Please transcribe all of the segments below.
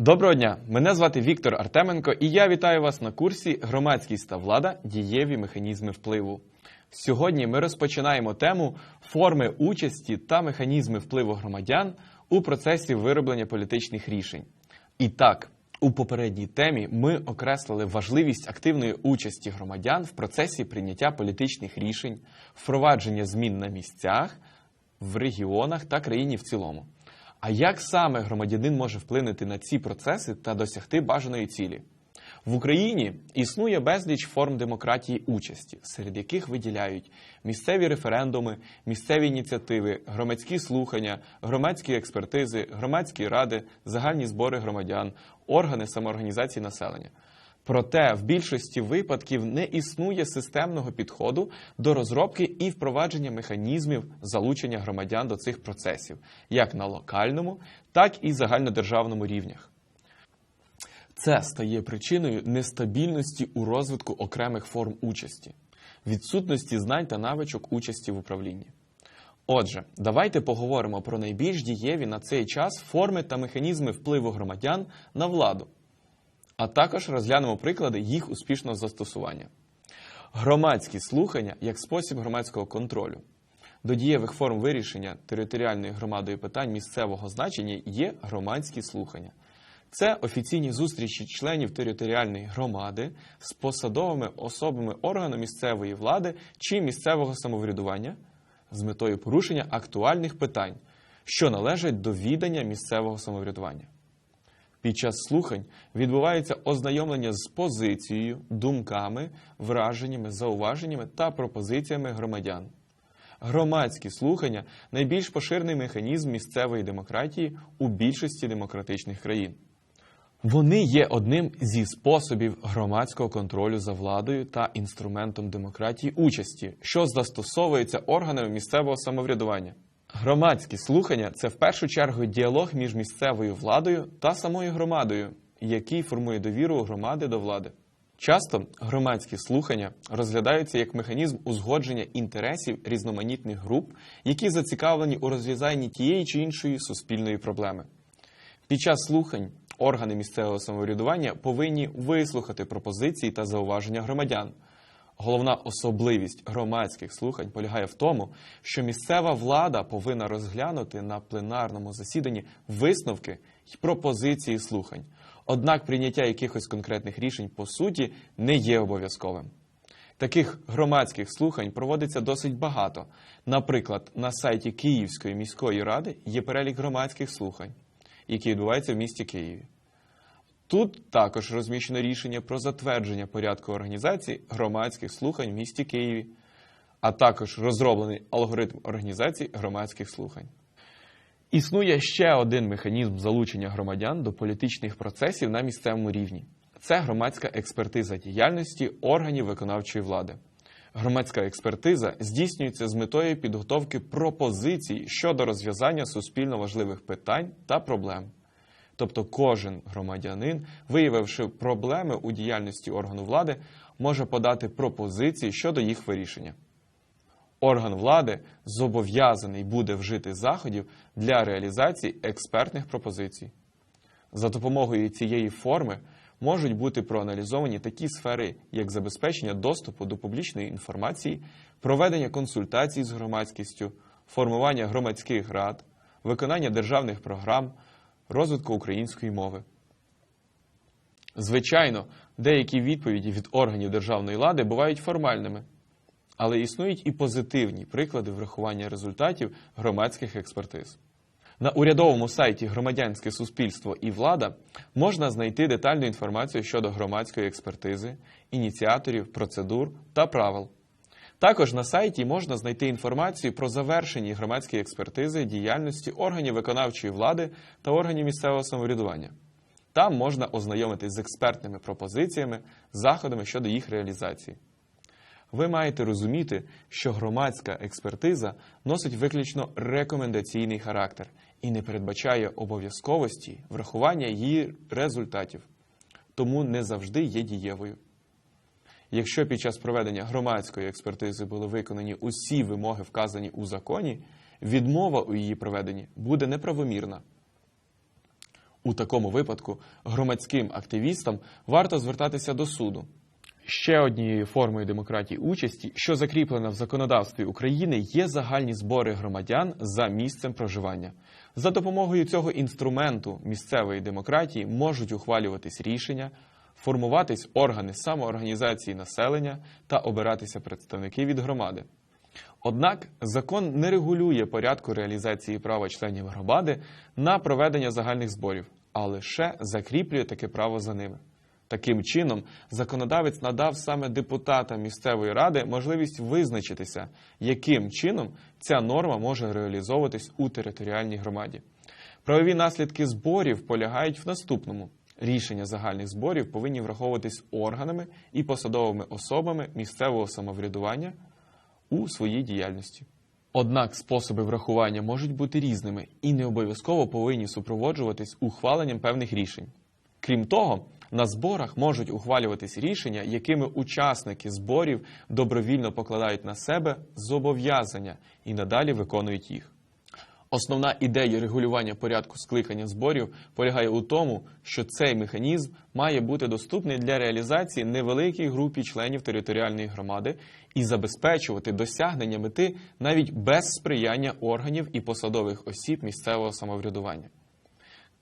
Доброго дня! Мене звати Віктор Артеменко, і я вітаю вас на курсі Громадськість та влада. Дієві механізми впливу. Сьогодні ми розпочинаємо тему форми участі та механізми впливу громадян у процесі вироблення політичних рішень. І так, у попередній темі ми окреслили важливість активної участі громадян в процесі прийняття політичних рішень, впровадження змін на місцях, в регіонах та країні в цілому. А як саме громадянин може вплинути на ці процеси та досягти бажаної цілі? В Україні існує безліч форм демократії участі, серед яких виділяють місцеві референдуми, місцеві ініціативи, громадські слухання, громадські експертизи, громадські ради, загальні збори громадян, органи самоорганізації населення. Проте в більшості випадків не існує системного підходу до розробки і впровадження механізмів залучення громадян до цих процесів, як на локальному, так і загальнодержавному рівнях. Це стає причиною нестабільності у розвитку окремих форм участі, відсутності знань та навичок участі в управлінні. Отже, давайте поговоримо про найбільш дієві на цей час форми та механізми впливу громадян на владу а також розглянемо приклади їх успішного застосування. Громадські слухання як спосіб громадського контролю. До дієвих форм вирішення територіальною громадою питань місцевого значення є громадські слухання. Це офіційні зустрічі членів територіальної громади з посадовими особами органу місцевої влади чи місцевого самоврядування з метою порушення актуальних питань, що належать до відання місцевого самоврядування. Під час слухань відбувається ознайомлення з позицією, думками, враженнями, зауваженнями та пропозиціями громадян. Громадські слухання найбільш поширений механізм місцевої демократії у більшості демократичних країн. Вони є одним зі способів громадського контролю за владою та інструментом демократії участі, що застосовується органами місцевого самоврядування. Громадські слухання це в першу чергу діалог між місцевою владою та самою громадою, який формує довіру громади до влади. Часто громадські слухання розглядаються як механізм узгодження інтересів різноманітних груп, які зацікавлені у розв'язанні тієї чи іншої суспільної проблеми. Під час слухань органи місцевого самоврядування повинні вислухати пропозиції та зауваження громадян. Головна особливість громадських слухань полягає в тому, що місцева влада повинна розглянути на пленарному засіданні висновки й пропозиції слухань. Однак прийняття якихось конкретних рішень по суті не є обов'язковим. Таких громадських слухань проводиться досить багато. Наприклад, на сайті Київської міської ради є перелік громадських слухань, які відбуваються в місті Києві. Тут також розміщено рішення про затвердження порядку організації громадських слухань в місті Києві, а також розроблений алгоритм організації громадських слухань. Існує ще один механізм залучення громадян до політичних процесів на місцевому рівні це громадська експертиза діяльності органів виконавчої влади. Громадська експертиза здійснюється з метою підготовки пропозицій щодо розв'язання суспільно важливих питань та проблем. Тобто кожен громадянин, виявивши проблеми у діяльності органу влади, може подати пропозиції щодо їх вирішення. Орган влади зобов'язаний буде вжити заходів для реалізації експертних пропозицій. За допомогою цієї форми можуть бути проаналізовані такі сфери, як забезпечення доступу до публічної інформації, проведення консультацій з громадськістю, формування громадських рад, виконання державних програм розвитку української мови. Звичайно, деякі відповіді від органів державної влади бувають формальними, але існують і позитивні приклади врахування результатів громадських експертиз. На урядовому сайті Громадянське суспільство і влада можна знайти детальну інформацію щодо громадської експертизи, ініціаторів, процедур та правил. Також на сайті можна знайти інформацію про завершені громадські експертизи діяльності органів виконавчої влади та органів місцевого самоврядування. Там можна ознайомитись з експертними пропозиціями, заходами щодо їх реалізації. Ви маєте розуміти, що громадська експертиза носить виключно рекомендаційний характер і не передбачає обов'язковості врахування її результатів, тому не завжди є дієвою. Якщо під час проведення громадської експертизи були виконані усі вимоги, вказані у законі, відмова у її проведенні буде неправомірна. У такому випадку громадським активістам варто звертатися до суду. Ще однією формою демократії участі, що закріплена в законодавстві України, є загальні збори громадян за місцем проживання. За допомогою цього інструменту місцевої демократії можуть ухвалюватись рішення, формуватись органи самоорганізації населення та обиратися представники від громади. Однак закон не регулює порядку реалізації права членів громади на проведення загальних зборів, а лише закріплює таке право за ними. Таким чином, законодавець надав саме депутатам місцевої ради можливість визначитися, яким чином ця норма може реалізовуватись у територіальній громаді. Правові наслідки зборів полягають в наступному: рішення загальних зборів повинні враховуватись органами і посадовими особами місцевого самоврядування у своїй діяльності. Однак способи врахування можуть бути різними і не обов'язково повинні супроводжуватись ухваленням певних рішень. Крім того, на зборах можуть ухвалюватись рішення, якими учасники зборів добровільно покладають на себе зобов'язання і надалі виконують їх. Основна ідея регулювання порядку скликання зборів полягає у тому, що цей механізм має бути доступний для реалізації невеликій групі членів територіальної громади і забезпечувати досягнення мети навіть без сприяння органів і посадових осіб місцевого самоврядування.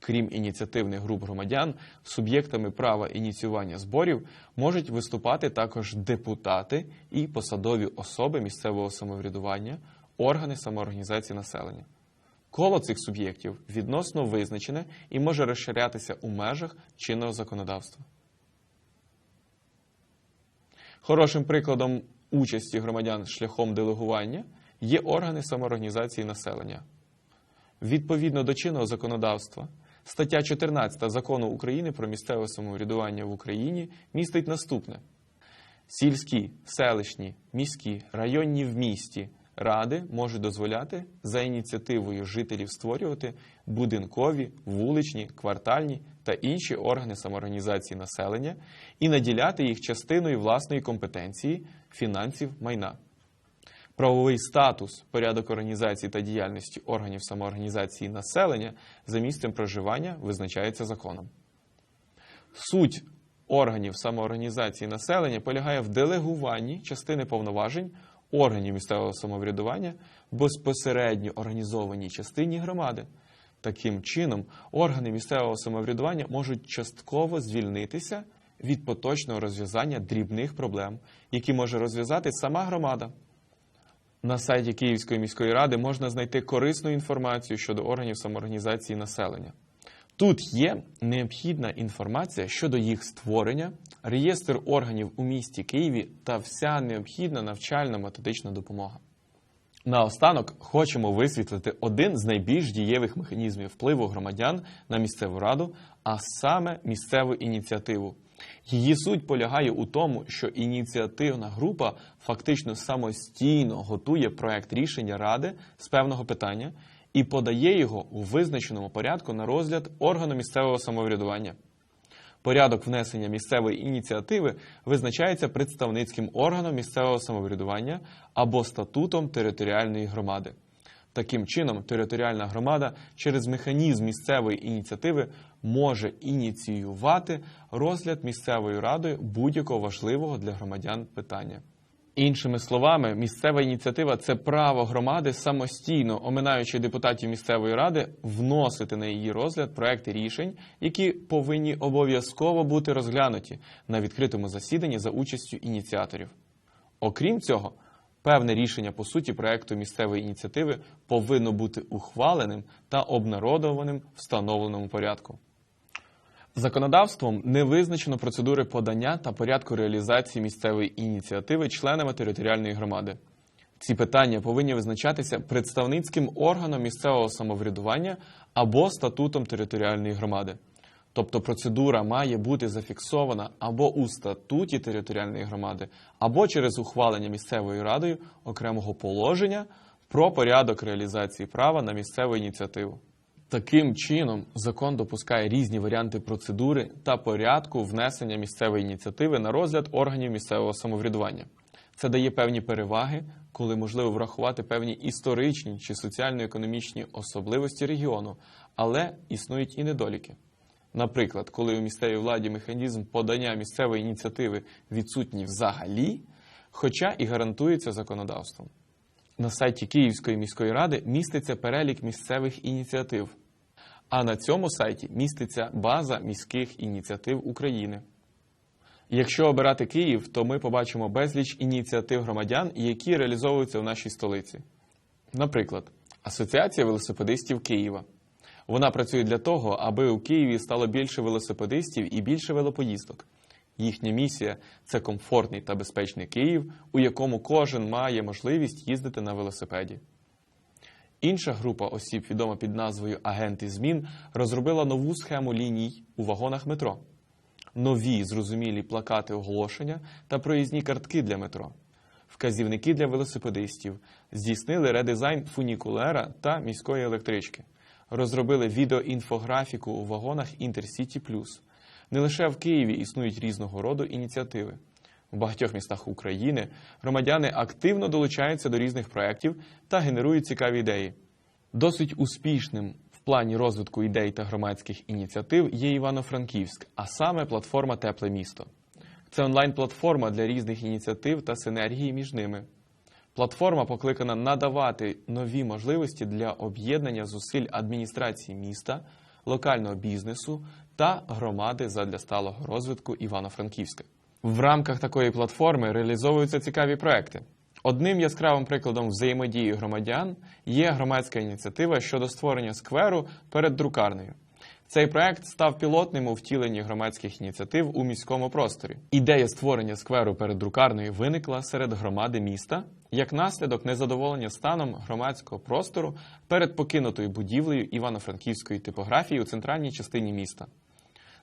Крім ініціативних груп громадян, суб'єктами права ініціювання зборів можуть виступати також депутати і посадові особи місцевого самоврядування, органи самоорганізації населення. Коло цих суб'єктів відносно визначене і може розширятися у межах чинного законодавства. Хорошим прикладом участі громадян шляхом делегування є органи самоорганізації населення. Відповідно до чинного законодавства, стаття 14 закону України про місцеве самоврядування в Україні містить наступне: сільські, селищні, міські, районні в місті ради можуть дозволяти за ініціативою жителів створювати будинкові, вуличні, квартальні та інші органи самоорганізації населення і наділяти їх частиною власної компетенції, фінансів, майна. Правовий статус, порядок організації та діяльності органів самоорганізації населення за місцем проживання визначається законом. Суть органів самоорганізації населення полягає в делегуванні частини повноважень органів місцевого самоврядування безпосередньо організованій частині громади. Таким чином, органи місцевого самоврядування можуть частково звільнитися від поточного розв'язання дрібних проблем, які може розв'язати сама громада. На сайті Київської міської ради можна знайти корисну інформацію щодо органів самоорганізації населення. Тут є необхідна інформація щодо їх створення, реєстр органів у місті Києві та вся необхідна навчальна методична допомога. Наостанок хочемо висвітлити один з найбільш дієвих механізмів впливу громадян на місцеву раду, а саме місцеву ініціативу. Її суть полягає у тому, що ініціативна група фактично самостійно готує проект рішення ради з певного питання і подає його у визначеному порядку на розгляд органу місцевого самоврядування. Порядок внесення місцевої ініціативи визначається представницьким органом місцевого самоврядування або статутом територіальної громади. Таким чином, територіальна громада через механізм місцевої ініціативи може ініціювати розгляд місцевою радою будь-якого важливого для громадян питання. Іншими словами, місцева ініціатива це право громади самостійно, оминаючи депутатів місцевої ради, вносити на її розгляд проекти рішень, які повинні обов'язково бути розглянуті на відкритому засіданні за участю ініціаторів. Окрім цього, певне рішення по суті проекту місцевої ініціативи повинно бути ухваленим та обнародованим встановленому порядку. Законодавством не визначено процедури подання та порядку реалізації місцевої ініціативи членами територіальної громади. Ці питання повинні визначатися представницьким органом місцевого самоврядування або статутом територіальної громади. Тобто процедура має бути зафіксована або у статуті територіальної громади, або через ухвалення місцевою радою окремого положення про порядок реалізації права на місцеву ініціативу. Таким чином, закон допускає різні варіанти процедури та порядку внесення місцевої ініціативи на розгляд органів місцевого самоврядування. Це дає певні переваги, коли можливо врахувати певні історичні чи соціально-економічні особливості регіону, але існують і недоліки. Наприклад, коли у місцевій владі механізм подання місцевої ініціативи відсутній взагалі, хоча і гарантується законодавством. На сайті Київської міської ради міститься перелік місцевих ініціатив, а на цьому сайті міститься база міських ініціатив України. Якщо обирати Київ, то ми побачимо безліч ініціатив громадян, які реалізовуються в нашій столиці. Наприклад, Асоціація велосипедистів Києва. Вона працює для того, аби у Києві стало більше велосипедистів і більше велопоїздок. Їхня місія це комфортний та безпечний Київ, у якому кожен має можливість їздити на велосипеді. Інша група осіб, відома під назвою Агенти змін, розробила нову схему ліній у вагонах метро, нові зрозумілі плакати оголошення та проїзні картки для метро, вказівники для велосипедистів, здійснили редизайн фунікулера та міської електрички, розробили відеоінфографіку у вагонах Інтерсіті Плюс. Не лише в Києві існують різного роду ініціативи. В багатьох містах України громадяни активно долучаються до різних проєктів та генерують цікаві ідеї. Досить успішним в плані розвитку ідей та громадських ініціатив є Івано-Франківськ, а саме платформа Тепле місто. Це онлайн-платформа для різних ініціатив та синергії між ними. Платформа покликана надавати нові можливості для об'єднання зусиль адміністрації міста, локального бізнесу та громади задля сталого розвитку Івано-Франківська. В рамках такої платформи реалізовуються цікаві проекти. Одним яскравим прикладом взаємодії громадян є громадська ініціатива щодо створення скверу перед друкарнею. Цей проект став пілотним у втіленні громадських ініціатив у міському просторі. Ідея створення скверу перед друкарнею виникла серед громади міста як наслідок незадоволення станом громадського простору перед покинутою будівлею івано-франківської типографії у центральній частині міста.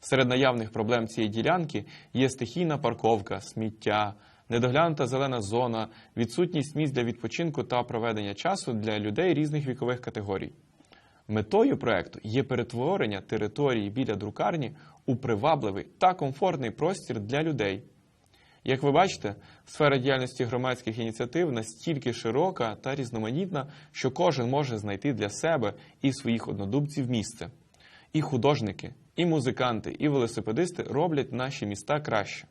Серед наявних проблем цієї ділянки є стихійна парковка, сміття, недоглянута зелена зона, відсутність місць для відпочинку та проведення часу для людей різних вікових категорій. Метою проекту є перетворення території біля друкарні у привабливий та комфортний простір для людей. Як ви бачите, сфера діяльності громадських ініціатив настільки широка та різноманітна, що кожен може знайти для себе і своїх однодумців місце. І художники, і музиканти, і велосипедисти роблять наші міста краще.